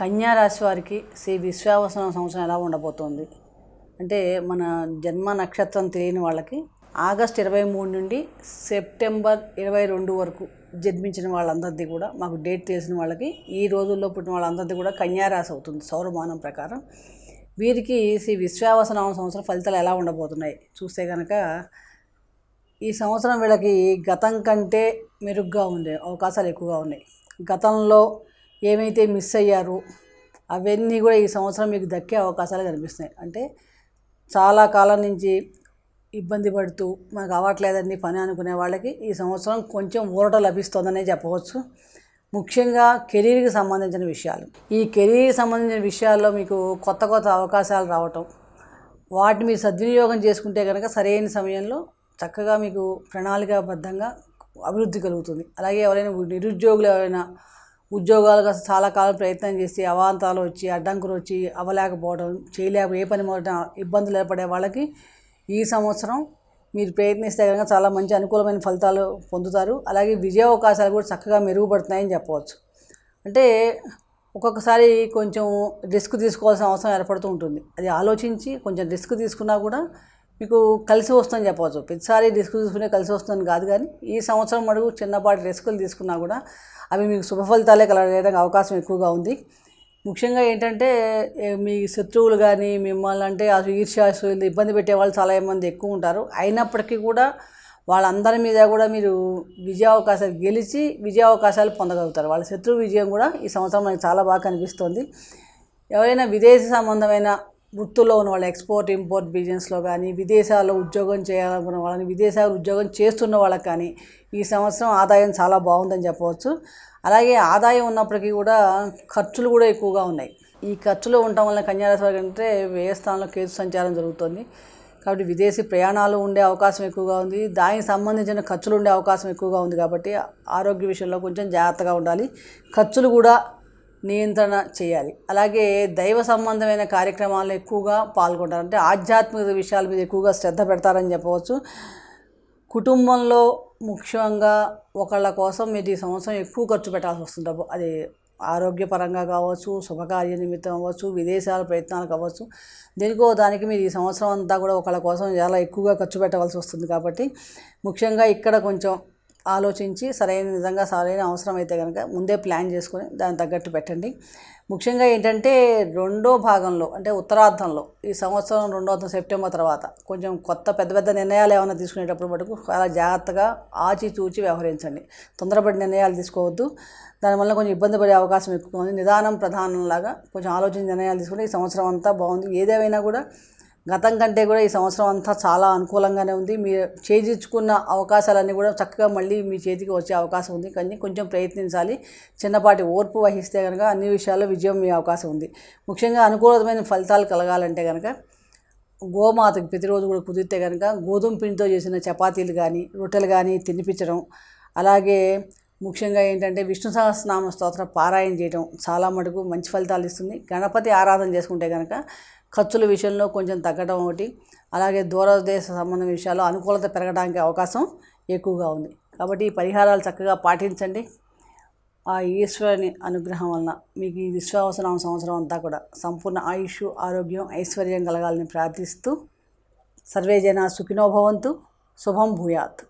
కన్యారాశి వారికి శ్రీ విశ్వావసన సంవత్సరం ఎలా ఉండబోతోంది? అంటే మన జన్మ నక్షత్రం తెలియని వాళ్ళకి ఆగస్ట్ ఇరవై మూడు నుండి సెప్టెంబర్ ఇరవై రెండు వరకు జన్మించిన వాళ్ళందరిది కూడా మాకు డేట్ తెలిసిన వాళ్ళకి ఈ రోజుల్లో పుట్టిన వాళ్ళందరిది కూడా కన్యారాశి అవుతుంది సౌరమానం ప్రకారం. వీరికి శ్రీ విశ్వావసనామ సంవత్సరం ఫలితాలు ఎలా ఉండబోతున్నాయి? చూస్తే కనుక ఈ సంవత్సరం వీళ్ళకి గతం కంటే మెరుగ్గా ఉండే అవకాశాలు ఎక్కువగా ఉన్నాయి. గతంలో ఏమైతే మిస్ అయ్యారో అవన్నీ కూడా ఈ సంవత్సరం మీకు దక్కే అవకాశాలు కనిపిస్తున్నాయి. అంటే చాలా కాలం నుంచి ఇబ్బంది పడుతూ మనకు అవ్వట్లేదండి పని అనుకునే వాళ్ళకి ఈ సంవత్సరం కొంచెం ఊరట లభిస్తుందనే చెప్పవచ్చు. ముఖ్యంగా కెరీర్కి సంబంధించిన విషయాలు. ఈ కెరీర్కి సంబంధించిన విషయాల్లో మీకు కొత్త కొత్త అవకాశాలు రావటం వాటిని మీరు సద్వినియోగం చేసుకుంటే కనుక సరైన సమయంలో చక్కగా మీకు ప్రణాళికాబద్ధంగా అభివృద్ధి కలుగుతుంది. అలాగే ఎవరైనా నిరుద్యోగులు ఎవరైనా ఉద్యోగాలు కాస్త చాలా కాలం ప్రయత్నం చేసి అవాంతాలు వచ్చి అడ్డంకులు వచ్చి అవ్వలేకపోవడం చేయలేక ఏ పని మొదట ఇబ్బందులు ఏర్పడే వాళ్ళకి ఈ సంవత్సరం మీరు ప్రయత్నిస్తే కనుక చాలా మంచి అనుకూలమైన ఫలితాలు పొందుతారు. అలాగే విజయ అవకాశాలు కూడా చక్కగా మెరుగుపడుతున్నాయని చెప్పవచ్చు. అంటే ఒక్కొక్కసారి కొంచెం రిస్క్ తీసుకోవాల్సిన అవసరం ఏర్పడుతూ ఉంటుంది. అది ఆలోచించి కొంచెం రిస్క్ తీసుకున్నా కూడా మీకు కలిసి వస్తుందని చెప్పవచ్చు. ప్రతిసారి రిస్క్ తీసుకునే కలిసి వస్తుందని కాదు కానీ ఈ సంవత్సరం మడుగు చిన్నపాటి రిస్కులు తీసుకున్నా కూడా అవి మీకు శుభ ఫలితాలే కలగడానికి అవకాశం ఎక్కువగా ఉంది. ముఖ్యంగా ఏంటంటే మీ శత్రువులు కానీ మిమ్మల్ని అంటే ఆ ఈర్ష్యాసులు ఇబ్బంది పెట్టే వాళ్ళు చాలా మంది ఎక్కువ ఉంటారు. అయినప్పటికీ కూడా వాళ్ళందరి మీద కూడా మీరు విజయావకాశాలు గెలిచి విజయావకాశాలు పొందగలుగుతారు. వాళ్ళ శత్రువు విజయం కూడా ఈ సంవత్సరం మనకి చాలా బాగా కనిపిస్తుంది. ఎవరైనా విదేశీ సంబంధమైన వృత్తిలో ఉన్న వాళ్ళు ఎక్స్పోర్ట్ ఇంపోర్ట్ బిజినెస్లో కానీ విదేశాల్లో ఉద్యోగం చేయాలనుకున్న వాళ్ళని విదేశాలు ఉద్యోగం చేస్తున్న వాళ్ళకి కానీ ఈ సంవత్సరం ఆదాయం చాలా బాగుందని చెప్పవచ్చు. అలాగే ఆదాయం ఉన్నప్పటికీ కూడా ఖర్చులు కూడా ఎక్కువగా ఉన్నాయి. ఈ ఖర్చులు ఉండటం వల్ల కన్యారాశి వారికి అంటే వ్యయ స్థానంలో కేతు సంచారం జరుగుతుంది. కాబట్టి విదేశీ ప్రయాణాలు ఉండే అవకాశం ఎక్కువగా ఉంది. దానికి సంబంధించిన ఖర్చులు ఉండే అవకాశం ఎక్కువగా ఉంది కాబట్టి ఆరోగ్య విషయంలో కొంచెం జాగ్రత్తగా ఉండాలి. ఖర్చులు కూడా నియంత్రణ చేయాలి. అలాగే దైవ సంబంధమైన కార్యక్రమాల్లో ఎక్కువగా పాల్గొంటారు. అంటే ఆధ్యాత్మిక విషయాల మీద ఎక్కువగా శ్రద్ధ పెడతారని చెప్పవచ్చు. కుటుంబంలో ముఖ్యంగా ఒకళ్ళ కోసం మీరు ఈ సంవత్సరం ఎక్కువ ఖర్చు పెట్టాల్సి వస్తుంది డబ్బు అది ఆరోగ్యపరంగా కావచ్చు శుభకార్య నిమిత్తం అవ్వచ్చు విదేశాల ప్రయత్నాలు కావచ్చు దేనికో దానికి మీరు ఈ సంవత్సరం అంతా కూడా ఒకళ్ళ కోసం చాలా ఎక్కువగా ఖర్చు పెట్టవలసి వస్తుంది కాబట్టి ముఖ్యంగా ఇక్కడ కొంచెం ఆలోచించి సరైన నిజంగా సరైన అవసరం అయితే కనుక ముందే ప్లాన్ చేసుకొని దానికి తగ్గట్టు పెట్టండి. ముఖ్యంగా ఏంటంటే రెండో భాగంలో అంటే ఉత్తరార్థంలో ఈ సంవత్సరం రెండో అర్థం సెప్టెంబర్ తర్వాత కొంచెం కొత్త పెద్ద పెద్ద నిర్ణయాలు ఏమైనా తీసుకునేటప్పుడు మటుకు చాలా జాగ్రత్తగా ఆచితూచి వ్యవహరించండి. తొందరపడి నిర్ణయాలు తీసుకోవద్దు. దానివల్ల కొంచెం ఇబ్బంది పడే అవకాశం ఎక్కువ ఉంది. నిదానం ప్రధానంలాగా కొంచెం ఆలోచించి నిర్ణయాలు తీసుకుంటే ఈ సంవత్సరం అంతా బాగుంది. ఏదేమైనా కూడా గతం కంటే కూడా ఈ సంవత్సరం అంతా చాలా అనుకూలంగానే ఉంది. మీరు చేజించుకున్న అవకాశాలన్నీ కూడా చక్కగా మళ్ళీ మీ చేతికి వచ్చే అవకాశం ఉంది. కానీ కొంచెం ప్రయత్నించాలి. చిన్నపాటి ఓర్పు వహిస్తే కనుక అన్ని విషయాల్లో విజయం మీ అవకాశం ఉంది. ముఖ్యంగా అనుకూలమైన ఫలితాలు కలగాలంటే కనుక గోమాతకి ప్రతిరోజు కూడా కుదిరితే కనుక గోధుమ పిండితో చేసిన చపాతీలు కానీ రొట్టెలు కానీ తినిపించడం. అలాగే ముఖ్యంగా ఏంటంటే విష్ణు సహస్రనామ స్తోత్ర పారాయణ చేయడం చాలా మటుకు మంచి ఫలితాలు ఇస్తుంది. గణపతి ఆరాధన చేసుకుంటే కనుక ఖర్చుల విషయంలో కొంచెం తగ్గడం ఒకటి. అలాగే దూరదేశ సంబంధం విషయాల్లో అనుకూలత పెరగడానికి అవకాశం ఎక్కువగా ఉంది. కాబట్టి ఈ పరిహారాలు చక్కగా పాటించండి. ఆ ఈశ్వరుని అనుగ్రహం వలన మీకు ఈ విశ్వావసనామ సంవత్సరం అంతా కూడా సంపూర్ణ ఆయుష్ ఆరోగ్యం ఐశ్వర్యం కలగాలని ప్రార్థిస్తూ సర్వే జన సుఖినోభవంతు శుభం భూయాత్.